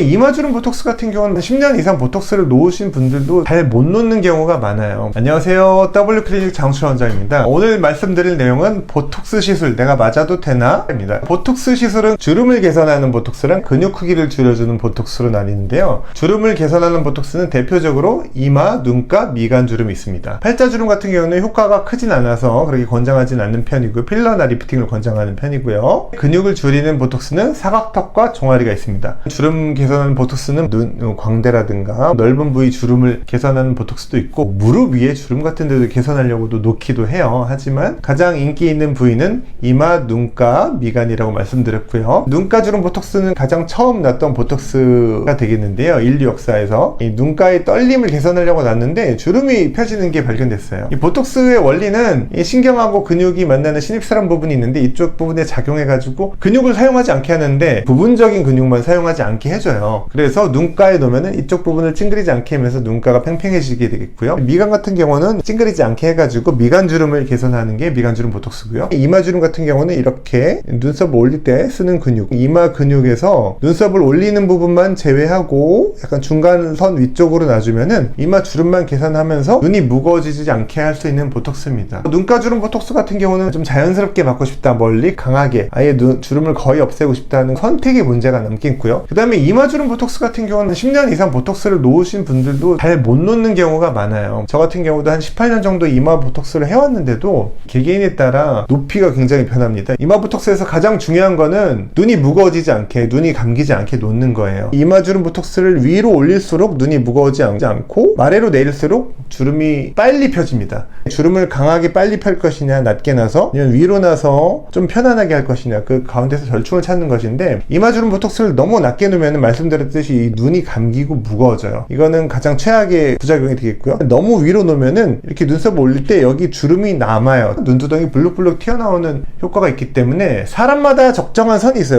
이마주름 보톡스 같은 경우는 10년 이상 보톡스를 놓으신 분들도 잘 못 놓는 경우가 많아요. 안녕하세요. W클리닉 장수 원장입니다. 오늘 말씀드릴 내용은 보톡스 시술 내가 맞아도 되나? 입니다. 보톡스 시술은 주름을 개선하는 보톡스랑 근육 크기를 줄여주는 보톡스로 나뉘는데요. 주름을 개선하는 보톡스는 대표적으로 이마, 눈가, 미간 주름이 있습니다. 팔자주름 같은 경우는 효과가 크진 않아서 그렇게 권장하진 않는 편이고요. 필러나 리프팅을 권장하는 편이고요. 근육을 줄이는 보톡스는 사각턱과 종아리가 있습니다. 주름 개선 하는 보톡스는 눈, 어, 광대라든가 넓은 부위 주름을 개선하는 보톡스도 있고 무릎 위에 주름 같은 데도 개선하려고도 놓기도 해요. 하지만 가장 인기 있는 부위는 이마, 눈가, 미간이라고 말씀드렸고요. 눈가 주름 보톡스는 가장 처음 났던 보톡스가 되겠는데요. 인류 역사에서 이 눈가의 떨림을 개선하려고 놨는데 주름이 펴지는 게 발견됐어요. 이 보톡스의 원리는 이 신경하고 근육이 만나는 신입사람 부분이 있는데 이쪽 부분에 작용해가지고 근육을 사용하지 않게 하는데 부분적인 근육만 사용하지 않게 해줘요. 그래서 눈가에 놓으면은 이쪽 부분을 찡그리지 않게 하면서 눈가가 팽팽해지게 되겠고요. 미간 같은 경우는 찡그리지 않게 해가지고 미간 주름을 개선하는 게 미간 주름 보톡스고요. 이마 주름 같은 경우는 이렇게 눈썹을 올릴 때 쓰는 근육, 이마 근육에서 눈썹을 올리는 부분만 제외하고 약간 중간선 위쪽으로 놔주면은 이마 주름만 개선하면서 눈이 무거워지지 않게 할 수 있는 보톡스입니다. 눈가 주름 보톡스 같은 경우는 좀 자연스럽게 받고 싶다, 멀리 강하게 아예 눈, 주름을 거의 없애고 싶다는 선택의 문제가 남겠고요. 그 다음에 이마 주름 보톡스 같은 경우는 10년 이상 보톡스를 놓으신 분들도 잘 못 놓는 경우가 많아요. 저 같은 경우도 한 18년 정도 이마 보톡스를 해왔는데도 개개인에 따라 높이가 굉장히 변합니다. 이마 보톡스에서 가장 중요한 거는 눈이 무거워지지 않게, 눈이 감기지 않게 놓는 거예요. 이마 주름 보톡스를 위로 올릴수록 눈이 무거워지지 않고 아래로 내릴수록 주름이 빨리 펴집니다. 주름을 강하게 빨리 펼 것이냐, 낮게 나서 아니면 위로 나서 좀 편안하게 할 것이냐, 그 가운데서 절충을 찾는 것인데 이마 주름 보톡스를 너무 낮게 놓으면 말씀드렸듯이 이 눈이 감기고 무거워져요. 이거는 가장 최악의 부작용이 되겠고요. 너무 위로 놓으면은 이렇게 눈썹 올릴 때 여기 주름이 남아요. 눈두덩이 블룩블룩 튀어나오는 효과가 있기 때문에 사람마다 적정한 선이 있어요.